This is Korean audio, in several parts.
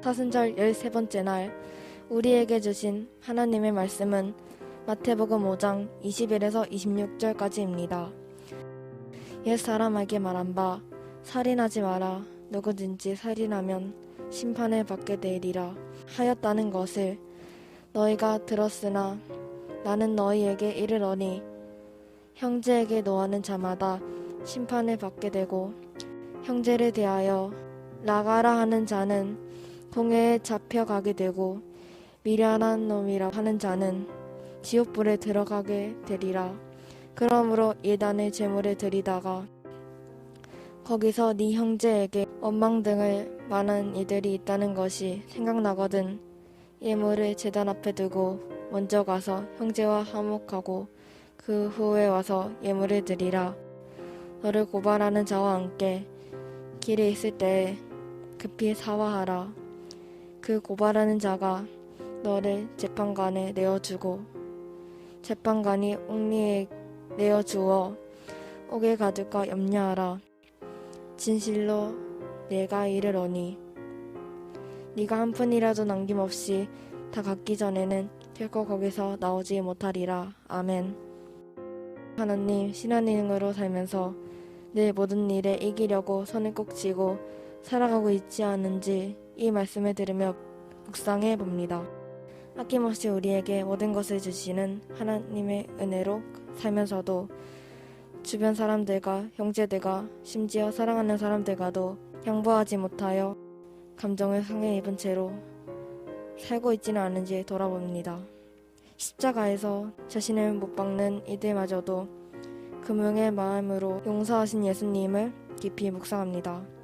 사순절 13번째 날 우리에게 주신 하나님의 말씀은 마태복음 5장 21에서 26절까지입니다. 옛 사람에게 말한 바 살인하지 마라 누구든지 살인하면 심판을 받게 되리라 하였다는 것을 너희가 들었으나 나는 너희에게 이르러니 형제에게 노하는 자마다 심판을 받게 되고 형제를 대하여 나가라 하는 자는 공회에 잡혀가게 되고 미련한 놈이라 하는 자는 지옥불에 들어가게 되리라. 그러므로 예단의 제물을 드리다가 거기서 네 형제에게 원망 등을 많은 이들이 있다는 것이 생각나거든 예물을 제단 앞에 두고 먼저 가서 형제와 화목하고 그 후에 와서 예물을 드리라. 너를 고발하는 자와 함께 길에 있을 때에 급히 사화하라. 그 고발하는 자가 너를 재판관에 내어주고 재판관이 옥리에 내어주어 옥에 가둘까 염려하라. 진실로 내가 이르러니 네가 한 푼이라도 남김없이 다 갖기 전에는 결코 거기서 나오지 못하리라. 아멘. 하나님 신하님으로 살면서 내 모든 일에 이기려고 손을 꼭 쥐고 살아가고 있지 않은지 이 말씀을 들으며 묵상해 봅니다. 아낌없이 우리에게 모든 것을 주시는 하나님의 은혜로 살면서도 주변 사람들과 형제들과 심지어 사랑하는 사람들과도 양보하지 못하여 감정을 상해 입은 채로 살고 있지는 않은지 돌아봅니다. 십자가에서 자신을 못 박는 이들마저도 금융의 마음으로 용서하신 예수님을 깊이 묵상합니다.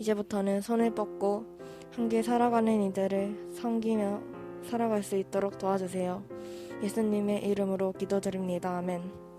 이제부터는 손을 뻗고 함께 살아가는 이들을 섬기며 살아갈 수 있도록 도와주세요. 예수님의 이름으로 기도드립니다. 아멘.